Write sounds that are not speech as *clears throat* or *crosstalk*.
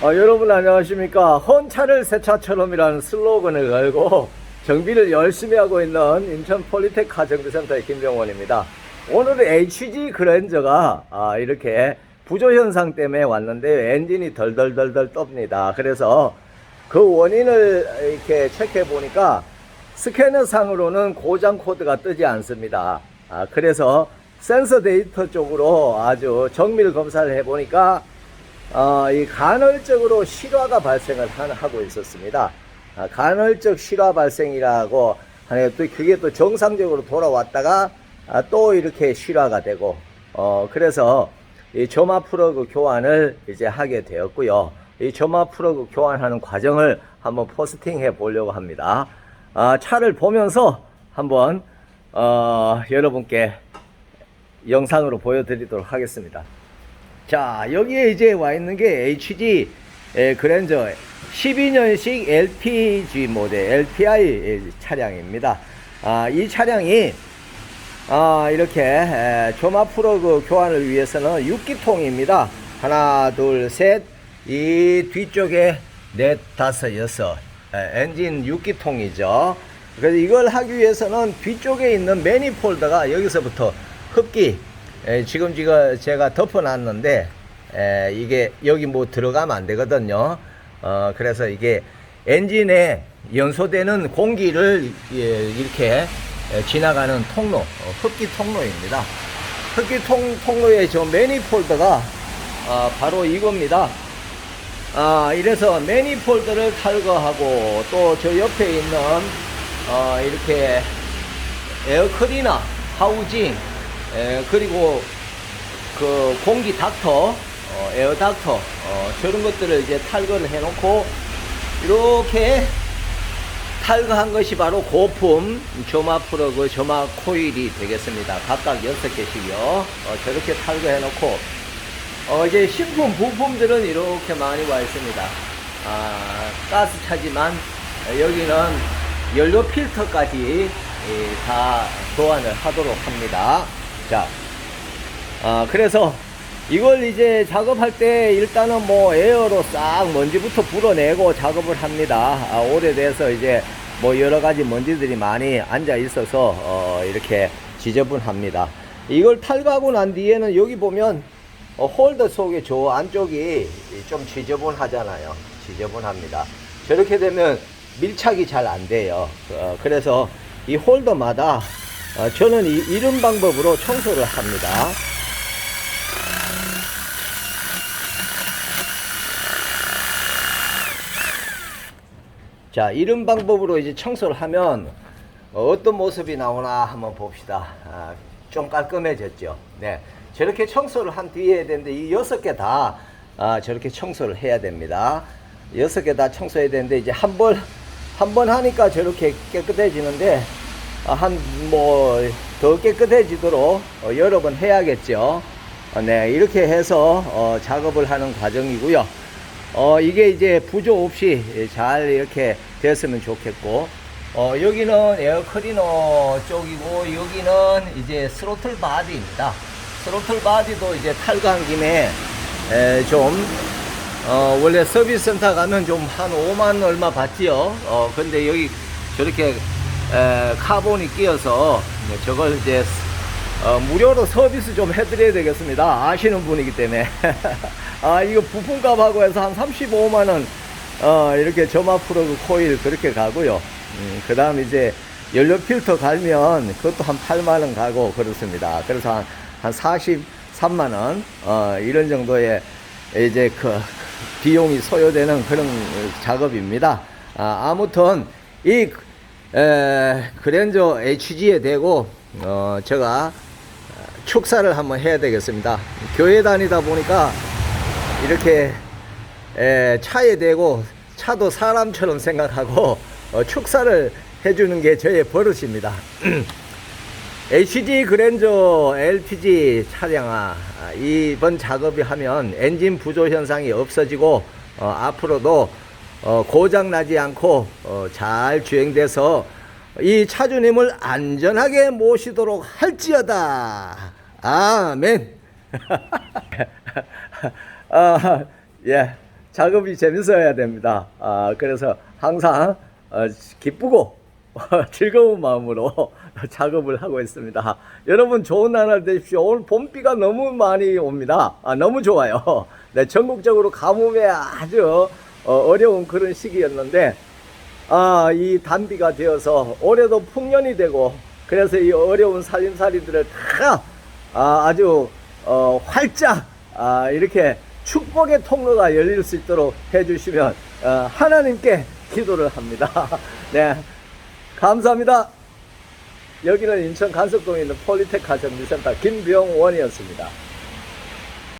어, 여러분 안녕하십니까? 헌차를 새 차처럼이라는 슬로건을 걸고 정비를 열심히 하고 있는 인천 폴리테크 정비센터의 김병원입니다. 오늘은 HG 그랜저가 아, 이렇게 부조 현상 때문에 왔는데 엔진이 덜덜덜덜 떱니다. 그래서 그 원인을 이렇게 체크해 보니까 스캐너 상으로는 고장 코드가 뜨지 않습니다. 아, 그래서 센서 데이터 쪽으로 아주 정밀 검사를 해 보니까 어, 이 간헐적으로 실화가 발생을 하- 하고 있었습니다. 아, 간헐적 실화 발생이라고 하는 또 그게 또 정상적으로 돌아왔다가 아, 또 이렇게 실화가 되고 어, 그래서 이 점화 프로그 교환을 이제 하게 되었고요. 이 점화 프로그 교환하는 과정을 한번 포스팅해 보려고 합니다. 아, 차를 보면서 한번 어, 여러분께 영상으로 보여드리도록 하겠습니다. 자, 여기에 이제 와 있는 게 HG 에, 그랜저 12년식 LPG 모델, LPI 차량입니다. 아, 이 차량이 아, 이렇게 에, 조마 프로그 교환을 위해서는 6기통입니다. 하나, 둘, 셋. 이 뒤쪽에 넷, 다섯, 여섯. 에, 엔진 6기통이죠. 그래서 이걸 하기 위해서는 뒤쪽에 있는 매니폴더가 여기서부터 흡기 에, 지금 지금 제가 덮어놨는데 에, 이게 여기 뭐 들어가면 안 되거든요. 어, 그래서 이게 엔진에 연소되는 공기를 예, 이렇게 에, 지나가는 통로, 어, 흡기 통로입니다. 흡기 통, 통로의 저 매니폴더가 아, 바로 이겁니다. 아, 이래서 매니폴더를 탈거하고 또 저 옆에 있는 어, 이렇게 에어클리너, 하우징, 에, 그리고 그 공기 닥터, 어, 에어 닥터, 어, 저런 것들을 이제 탈거를 해놓고 이렇게 탈거한 것이 바로 고품 점화 프로그 점화 코일이 되겠습니다. 각각 6개씩요. 어, 저렇게 탈거해놓고 어, 이제 신품 부품들은 이렇게 많이 와 있습니다. 아, 가스 차지만 어, 여기는 연료 필터까지 예, 다 교환을 하도록 합니다. 자, 아, 그래서 이걸 이제 작업할 때 일단은 뭐 에어로 싹 먼지부터 불어내고 작업을 합니다. 아, 오래돼서 이제 뭐 여러 가지 먼지들이 많이 앉아 있어서 어, 이렇게 지저분합니다. 이걸 탈거하고 난 뒤에는 여기 보면 어, 홀더 속에 저 안쪽이 좀 지저분하잖아요. 지저분합니다. 저렇게 되면 밀착이 잘 안 돼요. 어, 그래서 이 홀더마다 어, 저는 이, 이런 방법으로 청소를 합니다. 자, 이런 방법으로 이제 청소를 하면 어, 어떤 모습이 나오나 한번 봅시다. 아, 좀 깔끔해졌죠. 네. 저렇게 청소를 한 뒤에 해야 되는데 이 여섯 개 다 아, 저렇게 청소를 해야 됩니다. 여섯 개 다 청소해야 되는데 이제 한 번, 한 번 하니까 저렇게 깨끗해지는데 아, 한 뭐 더 깨끗해지도록 어, 여러 번 해야겠죠. 어, 네, 이렇게 해서 어, 작업을 하는 과정이고요. 어, 이게 이제 부조 없이 잘 이렇게 됐으면 좋겠고, 어, 여기는 에어클리너 쪽이고, 여기는 이제 스로틀 바디입니다. 스로틀 바디도 이제 탈거한 김에, 에, 좀, 어, 원래 서비스 센터 가면 좀 한 5만 얼마 받지요. 어, 근데 여기 저렇게, 에, 카본이 끼어서, 네, 저걸 이제 어, 무료로 서비스 좀 해드려야 되겠습니다. 아시는 분이기 때문에. *laughs* 아, 이거 부품값하고 해서 한 35만원, 어, 이렇게 점화 프로그 코일 그렇게 가고요. 음, 그 다음 이제 연료 필터 갈면 그것도 한 8만원 가고 그렇습니다. 그래서 한, 한 43만원, 어, 이런 정도의 이제 그 비용이 소요되는 그런 작업입니다. 아, 아무튼 이 에, 그랜저 HG에 대고 어, 제가 축사를 한번 해야 되겠습니다. 교회 다니다 보니까 이렇게 에, 차에 대고 차도 사람처럼 생각하고 어, 축사를 해주는 게 저의 버릇입니다. *clears throat* HG 그랜저 LPG 차량아 아, 이번 작업이 하면 엔진 부조 현상이 없어지고 어, 앞으로도 어, 고장 나지 않고 어, 잘 주행돼서 이 차주님을 안전하게 모시도록 할지어다. 아멘. *laughs* 아, 예. 작업이 재밌어야 됩니다. 아, 그래서 항상 어, 기쁘고 *laughs* 즐거운 마음으로 *laughs* 작업을 하고 있습니다. 여러분 좋은 나날 되십시오. 오늘 봄비가 너무 많이 옵니다. 아, 너무 좋아요. 네, 전국적으로 가뭄에 아주 어, 어려운 그런 시기였는데 아, 이 단비가 되어서 올해도 풍년이 되고 그래서 이 어려운 살림살이들을 다 아, 아주 어, 활짝 아, 이렇게 축복의 통로가 열릴 수 있도록 해주시면 어, 하나님께 기도를 합니다. *laughs* 네, 감사합니다. 여기는 인천 간석동에 있는 폴리텍 가정유센터 김병원이었습니다.